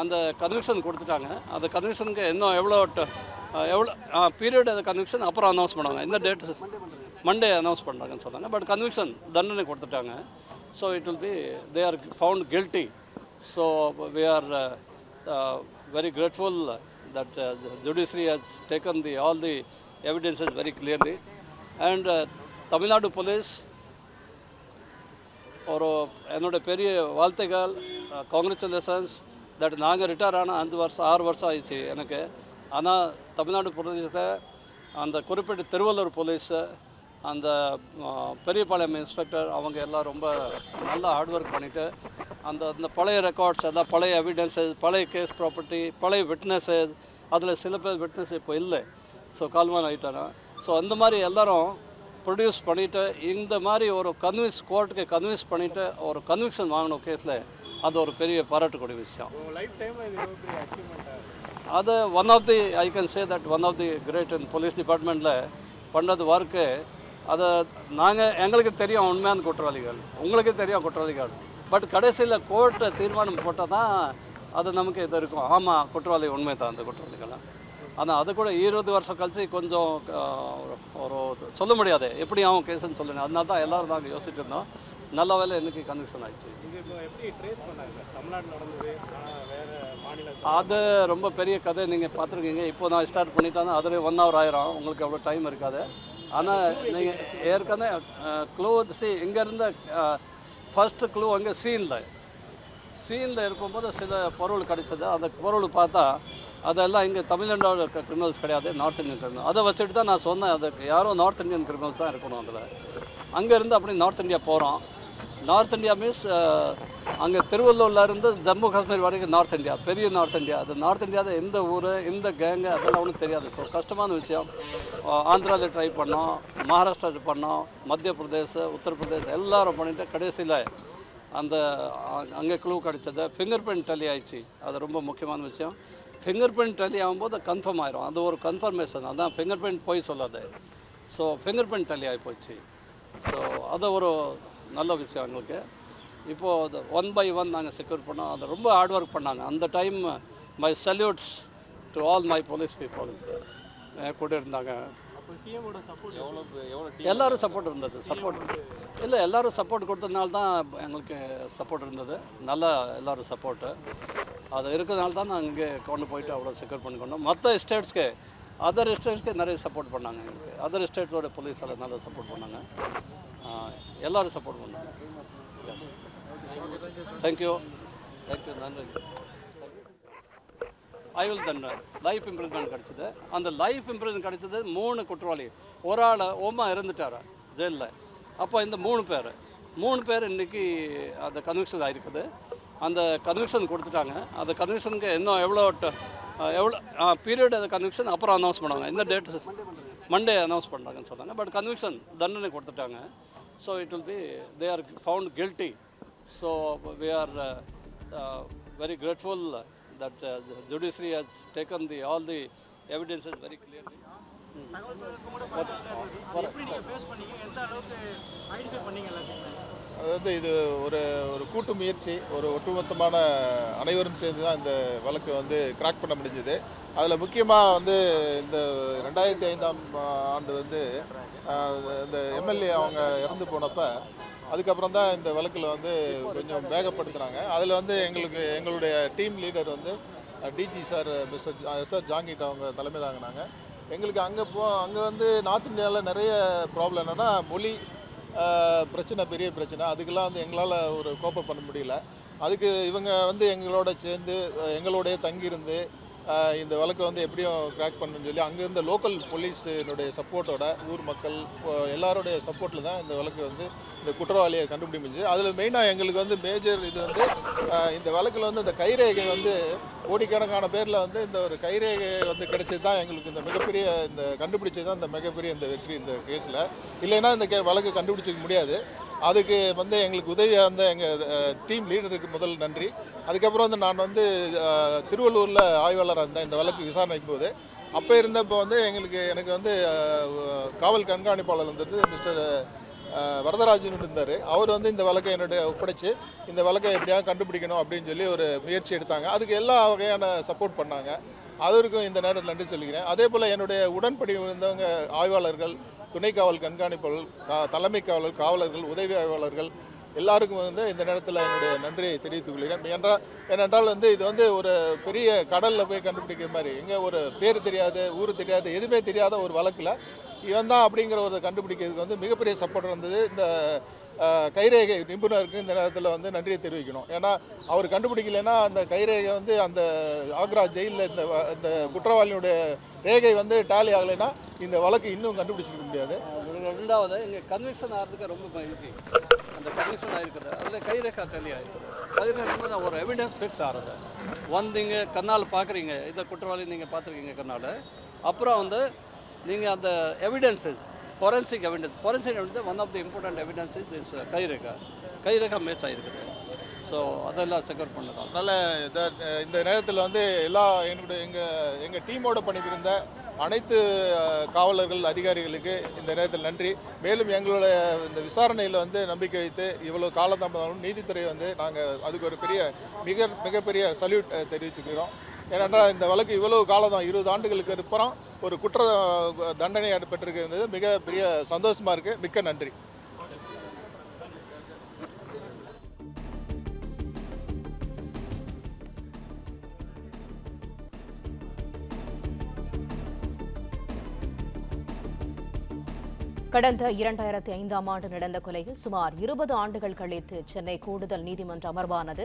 அந்த கன்விக்ஷன் கொடுத்துட்டாங்க. அந்த கன்விக்ஷனுக்கு இன்னும் எவ்வளோ எவ்வளோ பீரியட் அந்த கன்விக்ஷன் அப்புறம் அனௌன்ஸ் பண்ணுவாங்க. இந்த டேட் மண்டே அனௌன்ஸ் பண்ணுறாங்கன்னு சொன்னாங்க. பட் கன்விக்ஷன் தண்டனை கொடுத்துட்டாங்க. So it will be they are found guilty so we are very grateful that judiciary has taken the all the evidences very clearly and Tamil Nadu police ஒரு என்னோட பெரிய வாழ்த்துக்கள் congratulations that நாங்கள் retire ஆன அஞ்சு வருஷம் ஆறு வருஷம் ஆயிடுச்சு எனக்கு. ஆனால் தமிழ்நாடு பிரதேசத்தை அந்த குறிப்பிட்ட திருவள்ளூர் போலீஸு அந்த பெரியபாளையம் இன்ஸ்பெக்டர் அவங்க எல்லாம் ரொம்ப நல்லா ஹார்ட் ஒர்க் பண்ணிவிட்டு அந்த அந்த பழைய ரெக்கார்ட்ஸ் எல்லாம் பழைய எவிடன்ஸஸ் பழைய கேஸ் ப்ராப்பர்ட்டி பழைய விட்னஸஸ் அதில் சில பேர் விட்னஸ் இப்போ இல்லை. ஸோ கால்வான் ஆகிட்டாங்க ஸோ அந்த மாதிரி எல்லோரும் ப்ரொடியூஸ் பண்ணிவிட்டு இந்த மாதிரி ஒரு கன்வின்ஸ் கோர்ட்டுக்கு கன்வின்ஸ் பண்ணிவிட்டு ஒரு கன்விக்ஷன் வாங்கணும் கேஸில் அது ஒரு பெரிய பாராட்டக்கூடிய விஷயம். அது one of the I can say that one of the great in police டிபார்ட்மெண்ட்டில் பண்ணது ஒர்க்கு அதை நாங்கள் எங்களுக்கு தெரியும் உண்மையான குற்றவாளிகள். உங்களுக்கு தெரியும் குற்றவாளிகள். பட் கடைசியில் கோர்ட்டு தீர்மானம் போட்டால் தான் அது நமக்கு இது இருக்கும். ஆமாம் குற்றவாளி உண்மை தான் அந்த குற்றவாளிகள் ஆனால் அது கூட இருபது வருஷம் கழிச்சு கொஞ்சம் ஒரு சொல்ல முடியாது. எப்படி அவன் கேஸுன்னு சொல்லணும் அதனால தான் எல்லோரும் நாங்கள் யோசிச்சுட்டு இருந்தோம். நல்ல வேலை இன்னைக்கு கன்விக்ஷன் ஆயிடுச்சு. அது ரொம்ப பெரிய கதை நீங்கள் பார்த்துருக்கீங்க. இப்போ நான் ஸ்டார்ட் பண்ணிட்டேன்னா அதில் ஒன் ஹவர் ஆயிரும். உங்களுக்கு அவ்வளோ டைம் இருக்காது. ஆனால் நீங்கள் ஏற்கனவே க்ளூ சி இங்கேருந்து ஃபர்ஸ்ட் க்ளூ அங்கே சீனில் சீனில் இருக்கும்போது சில பொருள் கிடைச்சது அந்த பொருள் பார்த்தா அதெல்லாம் இங்கே தமிழ்நாடோட கிரிமினல்ஸ் கிடையாது நார்த் இந்தியன் கிரிமினல் அதை வச்சுட்டு தான் நான் சொன்னேன். அதுக்கு யாரும் நார்த் இந்தியன் கிரிமினல்ஸ் தான் இருக்கணும் அதில். அங்கேருந்து அப்படி நார்த் இந்தியா போகிறோம் நார்த் இந்தியா மீன்ஸ் அங்கே திருவள்ளூர்ல இருந்து ஜம்மு காஷ்மீர் வரைக்கும் நார்த் இந்தியா பெரிய நார்த் இந்தியா அது நார்த் இந்தியாவில் எந்த ஊர் எந்த கேங்கு அதெல்லாம் ஒன்றும் தெரியாது. ஸோ கஷ்டமான விஷயம். ஆந்திராவில் ட்ரை பண்ணோம் மகாராஷ்டிராவில் பண்ணோம் மத்திய பிரதேஷ் உத்தரப்பிரதேஷ் எல்லாரும் பண்ணிட்டு கடைசியில் அந்த அங்கே க்ளூ கிடைச்சது. ஃபிங்கர் பிரிண்ட் டலி ஆயிடுச்சு. அது ரொம்ப முக்கியமான விஷயம். ஃபிங்கர் பிரிண்ட் டலி ஆகும்போது கன்ஃபார்ம் ஆயிரும். அது ஒரு கன்ஃபர்மேஷன் அதான் ஃபிங்கர் பிரிண்ட் போய் சொல்லாது. ஸோ ஃபிங்கர் பிரிண்ட் டலி ஆகி போச்சு. ஸோ அதை ஒரு நல்ல விஷயம் எங்களுக்கு. இப்போது ஒன் பை ஒன் நாங்கள் செக்யூர் பண்ணோம். அது ரொம்ப ஹார்ட் ஒர்க் பண்ணாங்க. அந்த time my salutes to all my police people கூட இருந்தாங்க. எல்லாரும் சப்போர்ட் இருந்தது. சப்போர்ட் இல்லை எல்லாரும் சப்போர்ட் கொடுத்ததுனால தான் எங்களுக்கு சப்போர்ட் இருந்தது. நல்லா எல்லாரும் சப்போர்ட்டு அது இருக்கிறதுனால தான் நாங்கள் இங்கே கொண்டு போயிட்டு அவ்வளோ செக்யூர் பண்ணி கொண்டோம் மற்ற ஸ்டேட்ஸ்க்கு அதர் ஸ்டேட்ஸ்க்கு நிறைய சப்போர்ட் பண்ணாங்க எங்களுக்கு. அதர் ஸ்டேட்ஸோட போலீஸ் எல்லாம் நல்லா சப்போர்ட் பண்ணாங்க. ஆஹ் எல்லாரும் சப்போர்ட் பண்ணாங்க தேங்க்யூ தேங்க்யூ நன்றி. ஐ வில் தண்டனை லைஃப் இம்ப்ரூவ்மெண்ட் கிடச்சிது. அந்த லைஃப் இம்ப்ரூவ்மெண்ட் கிடைச்சது மூணு குற்றவாளி. ஒரு ஆள் ஓமா இறந்துட்டார்? ஜெயிலில். அப்போ இந்த மூணு பேர். மூணு பேர் இன்னைக்கு அந்த கன்விக்ஷன் ஆயிருக்குது. அந்த கன்விக்ஷன் கொடுத்துட்டாங்க. அந்த கன்விக்ஷனுக்கு இன்னும் எவ்வளோ எவ்வளோ பீரியட் அந்த கன்விக்ஷன் அப்புறம் அனௌன்ஸ் பண்ணுவாங்க. இந்த டேட் மண்டே அனௌன்ஸ் பண்ணுறாங்கன்னு சொன்னாங்க. பட் கன்விக்ஷன் தண்டனை கொடுத்துட்டாங்க. So it will be, they are found guilty. So we are uh, uh, very grateful that uh, the judiciary has taken the all the evidences very clearly. அதாவது இது ஒரு ஒரு கூட்டு முயற்சி ஒரு ஒட்டுமொத்தமான அனைவரும் சேர்ந்து தான் இந்த வழக்கு வந்து கிராக் பண்ண முடிஞ்சது அதில் முக்கியமாக வந்து இந்த ரெண்டாயிரத்தி ஐந்தாம் ஆண்டு வந்து இந்த எம்எல்ஏ அவங்க இறந்து போனப்போ அதுக்கப்புறம் தான் இந்த வழக்கில் வந்து கொஞ்சம் வேகப்படுத்துனாங்க. அதில் வந்து எங்களுக்கு எங்களுடைய டீம் லீடர் வந்து DG sir mister S R Jangid அவங்க தலைமை தாங்கினாங்க. எங்களுக்கு அங்கே போ அங்கே வந்து நார்த் இந்தியாவில் நிறைய ப்ராப்ளம் என்னென்னா மொழி பிரச்சனை பெரிய பிரச்சனை. அதுக்கெல்லாம் வந்து எங்களால் ஒரு கோப்பை பண்ண முடியல. அதுக்கு இவங்க வந்து எங்களோட சேர்ந்து எங்களோடைய தங்கியிருந்து இந்த வழக்கை வந்து எப்படியும் கிராக் பண்ணணும்னு சொல்லி அங்கே இருந்த லோக்கல் போலீஸினுடைய சப்போர்ட்டோட ஊர் மக்கள் எல்லாருடைய சப்போர்ட்டில் தான் இந்த வழக்கு வந்து இந்த குற்றவாளியை கண்டுபிடி முடிஞ்சு அதில் மெயினாக எங்களுக்கு வந்து மேஜர் இது வந்து இந்த வழக்கில் வந்து இந்த கைரேகை வந்து கோடிக்கணக்கான பேரில் வந்து இந்த ஒரு கைரேகை வந்து கிடைச்சது தான் எங்களுக்கு இந்த மிகப்பெரிய இந்த கண்டுபிடிச்சது தான் இந்த மிகப்பெரிய இந்த வெற்றி இந்த கேஸில் இல்லைன்னா இந்த கே வழக்கு கண்டுபிடிச்சிக்க முடியாது. அதுக்கு வந்து எங்களுக்கு உதவியாக இருந்த எங்கள் டீம் லீடருக்கு முதல் நன்றி. அதுக்கப்புறம் வந்து நான் வந்து திருவள்ளூரில் ஆய்வாளராக இருந்தேன் இந்த வழக்கு விசாரணைக்கு போது அப்போ இருந்தப்போ வந்து எங்களுக்கு எனக்கு வந்து காவல் கண்காணிப்பாளர் வந்துட்டு மிஸ்டர் வரதராஜன் இருந்தார். அவர் வந்து இந்த வழக்கை என்னுடைய ஒப்படைச்சு இந்த வழக்கை எப்படியாவது கண்டுபிடிக்கணும் அப்படின்னு சொல்லி ஒரு முயற்சி எடுத்தாங்க. அதுக்கு எல்லா வகையான சப்போர்ட் பண்ணாங்க. அதற்கும் இந்த நேரத்தில் நன்றி சொல்லிக்கிறேன். அதே போல் என்னுடைய உடன்படி இருந்தவங்க ஆய்வாளர்கள் துணை காவல் கண்காணிப்பாளர் தலைமை காவலர் காவலர்கள் உதவி ஆய்வாளர்கள் எல்லாருக்கும் வந்து இந்த நேரத்தில் என்னுடைய நன்றியை தெரிவித்துக் கொள்கிறேன். என்றால் ஏனென்றால் வந்து இது வந்து ஒரு பெரிய கடலில் போய் கண்டுபிடிக்கிற மாதிரி. எங்கே ஒரு பேர் தெரியாது ஊர் தெரியாது எதுவுமே தெரியாத ஒரு வழக்கில் இவன் தான் அப்படிங்கிற ஒரு கண்டுபிடிக்கிறதுக்கு வந்து மிகப்பெரிய சப்போர்ட் இருந்தது. இந்த கைரேகை நிபுணருக்கு இந்த நேரத்தில் வந்து நன்றியை தெரிவிக்கணும். ஏன்னா அவர் கண்டுபிடிக்கலைன்னா அந்த கைரேகை வந்து அந்த ஆக்ரா ஜெயிலில் இந்த இந்த குற்றவாளியுடைய ரேகை வந்து டேலி ஆகலைன்னா இந்த வழக்கு இன்னும் கண்டுபிடிச்சிருக்க முடியாது. ரெண்டாவது இங்கே கன்விக்ஷன் ஆகிறதுக்கு ரொம்ப மகிழ்ச்சி அந்த கன்விக்ஷன் ஆகிருக்குது அதில் கைரேகா தெளி ஆகிருக்குது கைரேகா ஒரு எவிடன்ஸ் ஃபிக்ஸ் ஆகிறது வந்தீங்க கண்ணால் பார்க்குறீங்க இந்த குற்றவாளி நீங்கள் பார்த்துருக்கீங்க கண்ணால். அப்புறம் வந்து நீங்கள் அந்த evidences forensic evidence forensic evidence one of the important evidence is this கைரேகா. கைரேகா மேட்ச் ஆகிருக்குது ஸோ அதெல்லாம் செக்யூர் பண்ணதான் அதனால் இந்த நேரத்தில் வந்து எல்லா என்னுடைய எங்கள் எங்கள் டீமோட பணிபுரிந்த அனைத்து காவலர்கள் அதிகாரிகளுக்கு இந்த நேரத்தில் நன்றி. மேலும் எங்களுடைய இந்த விசாரணையில் வந்து நம்பிக்கை வைத்து இவ்வளோ காலதாமதம் நீதித்துறை வந்து நாங்கள் அதுக்கு ஒரு பெரிய மிக மிகப்பெரிய சல்யூட் தெரிவிச்சுக்கிறோம். ஏனென்றால் இந்த வழக்கு இவ்வளவு காலம் தான் இருபது ஆண்டுகளுக்கு அப்புறம் ஒரு குற்ற தண்டனை பெற்றிருக்கிறது மிக பெரிய சந்தோஷமாக இருக்குது மிக்க நன்றி. கடந்த இரண்டாயிரத்தி ஐந்தாம் ஆண்டு நடந்த கொலையில் சுமார் இருபது ஆண்டுகள் கழித்து சென்னை கூடுதல் நீதிமன்ற அமர்வானது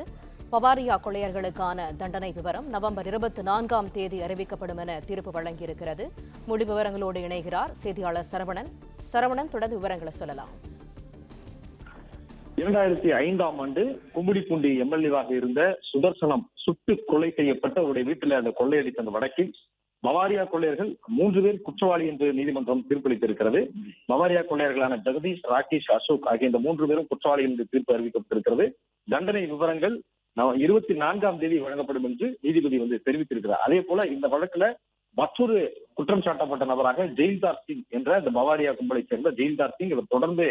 பவாரியா கொள்ளையர்களுக்கான தண்டனை விவரம் நவம்பர் இருபத்தி நான்காம் தேதி அறிவிக்கப்படும் என தீர்ப்பு வழங்கியிருக்கிறது. முழு விவரங்களோடு இணைகிறார் செய்தியாளர் சரவணன். சரவணன் தொடர்ந்து விவரங்களை சொல்லலாம். இரண்டாயிரத்தி ஐந்தாம் ஆண்டு கும்மிடிப்பூண்டி எம்எல்ஏவாக இருந்த சுதர்சனம் சுட்டு கொலை செய்யப்பட்ட அவருடைய வீட்டில் அந்த கொள்ளையடித்த அந்த வழக்கில் பவாரியா கொள்ளையர்கள் மூன்று பேர் குற்றவாளி என்று நீதிமன்றம் தீர்ப்பளித்திருக்கிறது. பவாரியா கொள்ளையர்களான ஜெகதீஷ் ராகேஷ் அசோக் ஆகிய இந்த மூன்று பேரும் குற்றவாளி என்று தீர்ப்பு அறிவிக்கப்பட்டிருக்கிறது. தண்டனை விவரங்கள் இருபத்தி நான்காம் தேதி வழங்கப்படும் என்று நீதிபதி வந்து தெரிவித்திருக்கிறார். அதே போல இந்த வழக்குல மற்றொரு குற்றம் சாட்டப்பட்ட நபராக ஜெயில்தார் சிங் என்ற இந்த பவாரியா கும்பலைச் சேர்ந்த ஜெயில்தார் சிங் இவர் தொடர்ந்து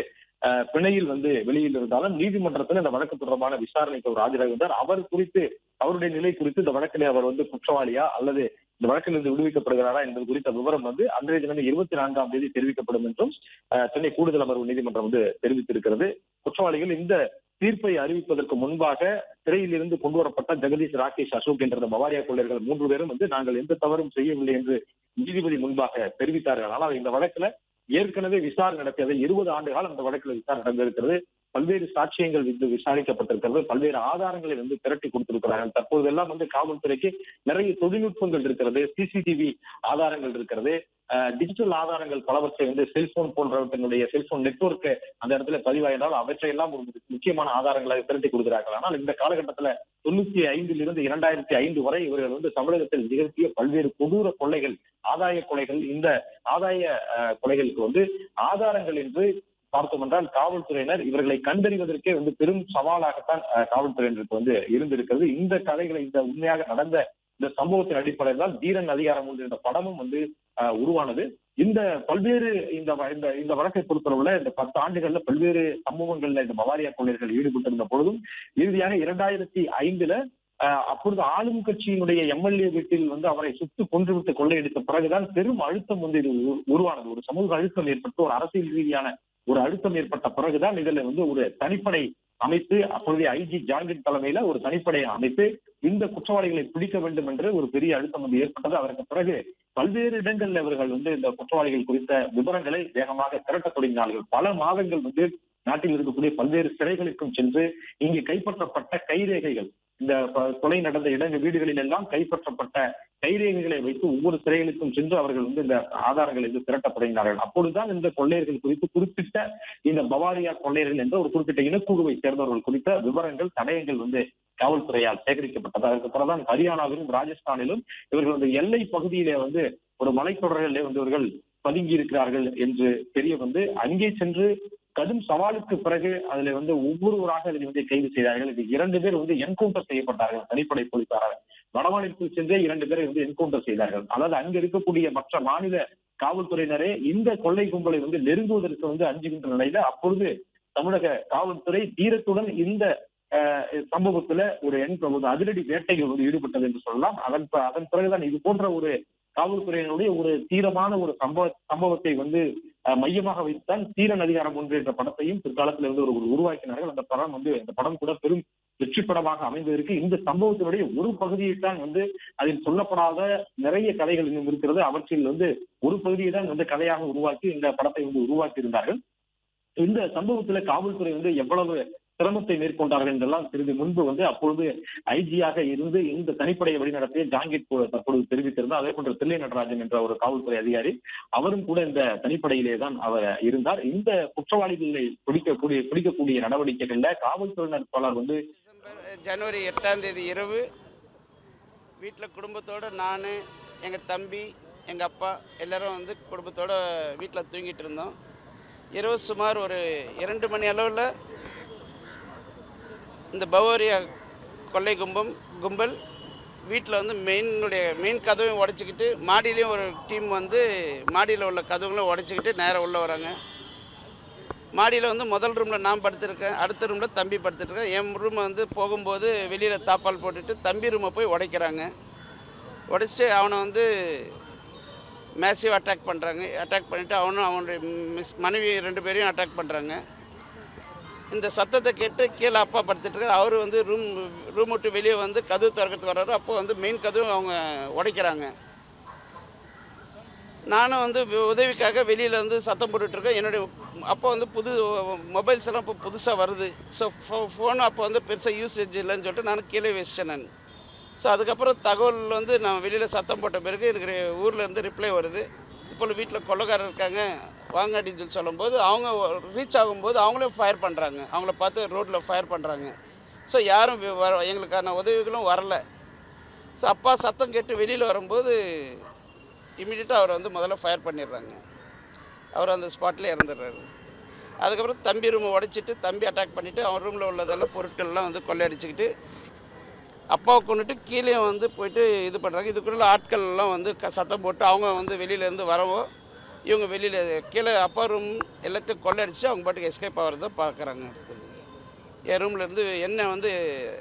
பிணையில் வந்து வெளியில் இருந்தாலும் நீதிமன்றத்தில் இந்த வழக்கு தொடர்பான விசாரணைக்கு அவர் ஆஜராகின்றார் அவர் குறித்து அவருடைய நிலை குறித்து இந்த வழக்கிலே அவர் வந்து குற்றவாளியா அல்லது இந்த வழக்கிலிருந்து விடுவிக்கப்படுகிறாரா என்பது குறித்த விவரம் வந்து அன்றைய தினம் இருபத்தி நான்காம் தேதி தெரிவிக்கப்படும் என்றும் சென்னை கூடுதல் அமர்வு நீதிமன்றம் வந்து தெரிவித்திருக்கிறது. குற்றவாளிகள் இந்த தீர்ப்பை அறிவிப்பதற்கு முன்பாக சிறையில் இருந்து கொண்டு வரப்பட்ட ஜெகதீஷ் ராகேஷ் அசோக் என்ற மவாரியா பவாரியா கொள்ளையர்கள் மூன்று பேரும் வந்து நாங்கள் எந்த தவறும் செய்யவில்லை என்று நீதிபதி முன்பாக தெரிவித்தார்கள். ஆனால் இந்த வழக்குல ஏற்கனவே விசாரணை நடத்தியது இருபது ஆண்டு காலம் அந்த வழக்கில் விசாரணை நடந்திருக்கிறது. பல்வேறு சாட்சியங்கள் வந்து விசாரிக்கப்பட்டிருக்கிறது. பல்வேறு ஆதாரங்களை வந்து திரட்டி கொடுத்திருக்கிறார்கள். தற்போதெல்லாம் வந்து காவல்துறைக்கு நிறைய தொழில்நுட்பங்கள் இருக்கிறது. சிசிடிவி ஆதாரங்கள் இருக்கிறது. டிஜிட்டல் ஆதாரங்கள் பலவற்றை வந்து செல்போன் போன்றவற்றினுடைய செல்போன் நெட்ஒர்க் அந்த இடத்துல பதிவாயினால் அவற்றையெல்லாம் ஒரு முக்கியமான ஆதாரங்களை திரட்டி கொடுக்கிறார்கள். ஆனால் இந்த காலகட்டத்தில் தொண்ணூத்தி ஐந்தில் இருந்து இரண்டாயிரத்தி ஐந்து வரை இவர்கள் வந்து தமிழகத்தில் நிகழ்த்திய பல்வேறு கொடூர கொள்ளைகள் ஆதாய கொலைகள் இந்த ஆதாய கொலைகளுக்கு வந்து ஆதாரங்கள் என்று பார்த்தோம் என்றால் காவல்துறையினர் இவர்களை கண்டறிவதற்கே வந்து பெரும் சவாலாகத்தான் காவல்துறையினருக்கு வந்து இருந்திருக்கிறது. இந்த கதைகளை இந்த உண்மையாக நடந்த இந்த சம்பவத்தின் அடிப்படையில் தான் தீரன் அதிகாரம் ஒன்று என்ற படமும் வந்து உருவானது. இந்த பல்வேறு இந்த வ- இந்த இந்த வழக்கை பொறுத்தளவுல இந்த பத்து ஆண்டுகள்ல பல்வேறு சம்பவங்கள்ல இந்த பவாரியா கொள்ளையர்கள் ஈடுபட்டிருந்த பொழுதும் இறுதியாக இரண்டாயிரத்தி ஐந்துல அப்பொழுது ஆளும் கட்சியினுடைய எம்எல்ஏ வீட்டில் வந்து அவரை சுட்டு கொன்றுவிட்டு கொள்ளையடித்த பிறகுதான் பெரும் அழுத்தம் வந்து இது உரு- உருவானது. ஒரு சமூக அழுத்தம் ஏற்பட்டு ஒரு அரசியல் ரீதியான ஒரு அழுத்தம் ஏற்பட்ட பிறகுதான் இதுல வந்து ஒரு தனிப்படை அமைத்து அப்பொழுதைய ஐஜி ஜாங்கின் தலைமையில ஒரு தனிப்படை அமைத்து இந்த குற்றவாளிகளை பிடிக்க வேண்டும் என்று ஒரு பெரிய அழுத்தம் வந்து ஏற்பட்டது. அதற்கு பிறகு பல்வேறு இடங்களில் இவர்கள் வந்து இந்த குற்றவாளிகள் குறித்த விவரங்களை வேகமாக திரட்டத் தொடங்கினார்கள். பல மாதங்கள் வந்து நாட்டில் இருக்கக்கூடிய பல்வேறு சிறைகளுக்கும் சென்று இங்கு கைப்பற்றப்பட்ட கைரேகைகள் இந்த ப- கொலை நடந்த இடங்கள் வீடுகளில் எல்லாம் கைப்பற்றப்பட்ட கைரேகைகளை வைத்து ஒவ்வொரு சிறைகளுக்கும் சென்று அவர்கள் வந்து இந்த ஆதாரங்களை வந்து திரட்டத் தொடங்கினார்கள். அப்பொழுதுதான் இந்த கொள்ளையர்கள் குறித்து குறிப்பிட்ட இந்த பவாரியா கொள்ளையர்கள் என்ற ஒரு குறிப்பிட்ட இனக்குழுவை சேர்ந்தவர்கள் குறித்த விவரங்கள் தடயங்கள் வந்து காவல்துறையால் சேகரிக்கப்பட்டது? அதற்கு தான் ஹரியானாவிலும் ராஜஸ்தானிலும் இவர்கள் வந்து எல்லை பகுதியிலே வந்து ஒரு மலைத்தொடர்களிலே வந்து இவர்கள் பதுங்கி இருக்கிறார்கள் என்று தெரிய வந்து அங்கே சென்று கடும் சவாலுக்கு பிறகு அதுல வந்து ஒவ்வொருவராக அதில் வந்து கைது செய்தார்கள். இது இரண்டு பேர் வந்து என்கவுண்டர் செய்யப்பட்டார்கள் தனிப்படை போலீசாரால். வடமாநிலத்தில் சென்றே இரண்டு பேரை வந்து என்கவுண்டர் செய்தார்கள். அதாவது அங்க இருக்கக்கூடிய மற்ற மாநில காவல்துறையினரே இந்த கொள்ளை கும்பலை வந்து நெருங்குவதற்கு வந்து அஞ்சுகின்ற நிலையில அப்பொழுது தமிழக காவல்துறை தீரத்துடன் இந்த சம்பவத்துல ஒரு எண் ஒரு அதிரடி வேட்டைகள் வந்து ஈடுபட்டது என்று சொல்லலாம். அதன் அதன் பிறகுதான் இது போன்ற ஒரு காவல்துறையினுடைய ஒரு தீரமான ஒரு சம்பவ சம்பவத்தை வந்து மையமாக வைத்துதான் தீரன் அதிகாரம் ஒன்று என்ற படத்தையும் பிற்காலத்தில் வந்து ஒரு உருவாக்கினார்கள். அந்த படம் வந்து அந்த படம் கூட பெரும் வெற்றி படமாக அமைந்திருக்கு. இந்த சம்பவத்தினுடைய ஒரு பகுதியை தான் வந்து அதில் சொல்லப்படாத நிறைய கதைகள் இன்னும் இருக்கிறது. அவற்றில் வந்து ஒரு பகுதியை தான் வந்து கதையாக உருவாக்கி இந்த படத்தை வந்து உருவாக்கி இருந்தார்கள் இந்த சம்பவத்துல காவல்துறை வந்து எவ்வளவு சிரமத்தை மேற்கொண்டார்கள் என்றெல்லாம் சிறிது முன்பு வந்து அப்பொழுது ஐஜியாக இருந்து இந்த தனிப்படையை வழிநடத்திய ஜாங்கிட் தற்பொழுது தெரிவித்திருந்தார். அதே போன்ற தில்லை நடராஜன் என்ற ஒரு காவல்துறை அதிகாரி அவரும் கூட இந்த தனிப்படையிலே தான் அவர் இருந்தார். இந்த குற்றவாளிகளை பிடிக்கக்கூடிய பிடிக்கக்கூடிய நடவடிக்கைகள்ல காவல்துறையினர் பலர் வந்து ஜனவரி எட்டாம் தேதி இரவு வீட்டில் குடும்பத்தோடு நான் எங்கள் தம்பி எங்கள் அப்பா எல்லாரும் வந்து குடும்பத்தோடு வீட்டில் தூங்கிட்டு இருந்தோம். இரவு சுமார் ஒரு இரண்டு மணி அளவில் இந்த பவோரியா கொள்ளை கும்பம் கும்பல் வீட்டில் வந்து மெயினுடைய மெயின் கதவையும் உடச்சிக்கிட்டு மாடியிலையும் ஒரு டீம் வந்து மாடியில் உள்ள கதவுங்களும் உடச்சிக்கிட்டு நேராக உள்ளே வராங்க. மாடியில் வந்து முதல் ரூமில் நான் படுத்திருக்கேன் அடுத்த ரூமில் தம்பி படுத்துட்ருக்கேன் என் ரூமை வந்து போகும்போது வெளியில் தாப்பால் போட்டுட்டு தம்பி ரூமை போய் உடைக்கிறாங்க. உடைச்சிட்டு அவனை வந்து மேசிவ் அட்டாக் பண்ணுறாங்க அட்டாக் பண்ணிவிட்டு அவனும் அவனுடைய மிஸ் மனைவி ரெண்டு பேரையும் அட்டாக் பண்ணுறாங்க இந்த சத்தத்தை கேட்டு கீழே அப்பா படுத்துட்டு அவர் வந்து ரூம் ரூம் விட்டு வெளியே வந்து கதவு திறக்கிறதுக்கு வர்றாரு. அப்போ வந்து மெயின் கதவு அவங்க உடைக்கிறாங்க. நானும் வந்து உதவிக்காக வெளியில் வந்து சத்தம் போட்டுட்ருக்கேன் என்னுடைய அப்போ வந்து புது மொபைல்ஸ் எல்லாம் இப்போ புதுசாக வருது. ஸோ ஃபோ ஃபோன் அப்போ வந்து பெருசாக யூசேஜ் இல்லைன்னு சொல்லிட்டு நான் கீழே வச்சிட்டேன் நான். ஸோ அதுக்கப்புறம் தகவல் வந்து நான் வெளியில் சத்தம் போட்ட பிறகு எனக்கு ஊரில் இருந்து ரிப்ளை வருது. இப்போ வீட்டில் கொள்ளக்காரர் இருக்காங்க வாங்க அப்படின்னு சொல்லி சொல்லும்போது அவங்க ரீச் ஆகும்போது அவங்களே ஃபயர் பண்ணுறாங்க அவங்கள பார்த்து ரோட்டில் ஃபயர் பண்ணுறாங்க ஸோ யாரும் வர எங்களுக்கான உதவிகளும் வரலை. ஸோ அப்பா சத்தம் கேட்டு வெளியில் வரும்போது இம்மிடியட்டாக அவர் வந்து முதல்ல ஃபயர் பண்ணிடுறாங்க. அவர் அந்த ஸ்பாட்டில் இறந்துடுறாரு. அதுக்கப்புறம் தம்பி ரூமை உடைச்சிட்டு தம்பி அட்டாக் பண்ணிவிட்டு அவன் ரூமில் உள்ளதெல்லாம் பொருட்கள்லாம் வந்து கொள்ளையடிச்சிக்கிட்டு அப்பாவை கொண்டுட்டு கீழே வந்து போயிட்டு இது பண்ணுறாங்க இதுக்குள்ள ஆட்கள் எல்லாம் வந்து க சத்தம் போட்டு அவங்க வந்து வெளியிலேருந்து வரவோ இவங்க வெளியில் கீழே அப்பா ரூம் எல்லாத்தையும் கொள்ளடிச்சு அவங்க பாட்டுக்கு எஸ்கேப் ஆகிறத பார்க்குறாங்க அடுத்தது என் ரூம்லேருந்து என்ன வந்து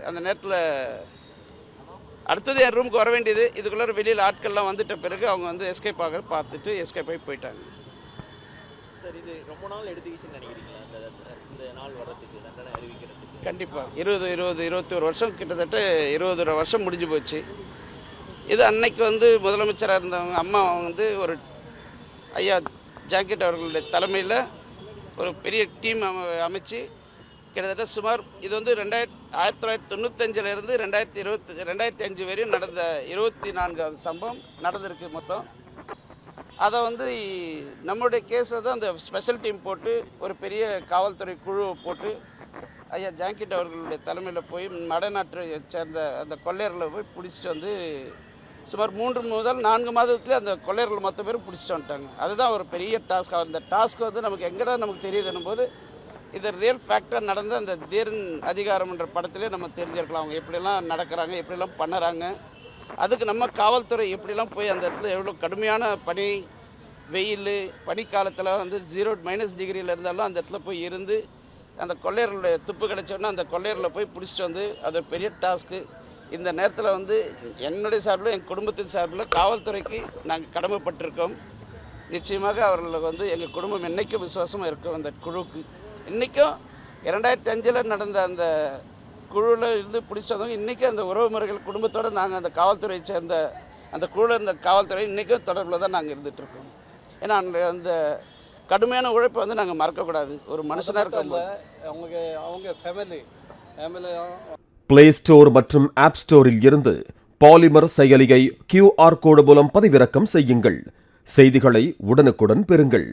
அந்த நேரத்தில் அடுத்தது என் ரூமுக்கு வர வேண்டியது இதுக்குள்ளே வெளியில் ஆட்கள்லாம் வந்துட்ட பிறகு அவங்க வந்து எஸ்கேப் ஆகிற பார்த்துட்டு எஸ்கேப் ஆகி போயிட்டாங்க. சார் இது ரொம்ப நாள் எடுத்துக்கிச்சுன்னு நினைக்கிறீங்களா? இந்த நாள் வர்றதுக்கு? கண்டிப்பாக இருபது இருபது இருபத்தோரு வருஷம் கிட்டத்தட்ட இருபது வருஷம் முடிஞ்சு போச்சு. இது அன்னைக்கு வந்து முதலமைச்சராக இருந்தவங்க அம்மா வந்து ஒரு ஐயா ஜாக்கெட் அவர்களுடைய தலைமையில் ஒரு பெரிய டீம் அமைச்சு கிட்டத்தட்ட சுமார் இது வந்து ரெண்டாயிரத்தி ஆயிரத்தி தொள்ளாயிரத்தி தொண்ணூத்தஞ்சிலேருந்து ரெண்டாயிரத்தி இருபத்தி ரெண்டாயிரத்தி அஞ்சு வரையும் நடந்த இருபத்தி நான்காவது சம்பவம் நடந்திருக்கு மொத்தம். அதை வந்து நம்மளுடைய கேஸை தான் அந்த ஸ்பெஷல் டீம் போட்டு ஒரு பெரிய காவல்துறை குழுவை போட்டு ஐயா ஜாங்கிட் அவர்களுடைய தலைமையில் போய் மடநாட்டை சேர்ந்த அந்த கொள்ளையர்களை போய் பிடிச்சிட்டு வந்து சுமார் மூன்று முதல் நான்கு மாதத்துலேயே அந்த கொள்ளையர்கள் மொத்த பேரும் பிடிச்சிட்டு வந்துட்டாங்க. அதுதான் ஒரு பெரிய டாஸ்க் அந்த டாஸ்க் வந்து நமக்கு எங்கடா நமக்கு தெரியுதுன்னும் போது இது ரியல் ஃபேக்டாக நடந்த அந்த தீரன் அதிகாரம்ன்ற படத்திலே நம்ம தெரிஞ்சிருக்கலாம். அவங்க எப்படிலாம் நடக்கிறாங்க எப்படிலாம் பண்ணுறாங்க அதுக்கு நம்ம காவல்துறை எப்படிலாம் போய் அந்த இடத்துல எவ்வளோ கடுமையான பனி வெயில் பனிக்காலத்தில் வந்து ஜீரோ மைனஸ் டிகிரியில் இருந்தாலும் அந்த இடத்துல போய் இருந்து அந்த கொள்ளையர்களுடைய துப்பு கிடச்சோன்னா அந்த கொள்ளையரில் போய் பிடிச்சிட்டு வந்து அது ஒரு பெரிய டாஸ்க்கு இந்த நேரத்தில் வந்து என்னுடைய சார்பில் என் குடும்பத்தின் சார்பில் காவல்துறைக்கு நாங்கள் கடமைப்பட்டிருக்கோம். நிச்சயமாக அவர்களுக்கு வந்து எங்கள் குடும்பம் என்றைக்கும் விசுவாசமாக இருக்கும் அந்த குழுவுக்கு. இன்றைக்கும் இரண்டாயிரத்தி அஞ்சில் நடந்த அந்த குழுவில் இருந்து பிடிச்சவங்க இன்றைக்கும் அந்த உறவுமுறைகள் குடும்பத்தோடு நாங்கள் அந்த காவல்துறையை சேர்ந்த அந்த குழுவில் இருந்த காவல்துறை இன்றைக்கும் தொடர்பில் தான் நாங்கள் இருந்துகிட்ருக்கோம் ஏன்னா அந்த அந்த கடுமையான உழைப்பை வந்து நாங்கள் மறக்கக்கூடாது. ஒரு மனுஷனாக இருக்கும்போது. அவங்க அவங்க ஃபேமிலி ஃபேமிலி பிளே ஸ்டோர் மற்றும் ஆப் ஸ்டோரில் இருந்து பாலிமர் செயலியை கியூஆர் கோடு மூலம் பதிவிறக்கம் செய்யுங்கள். செய்திகளை உடனுக்குடன் பெறுங்கள்.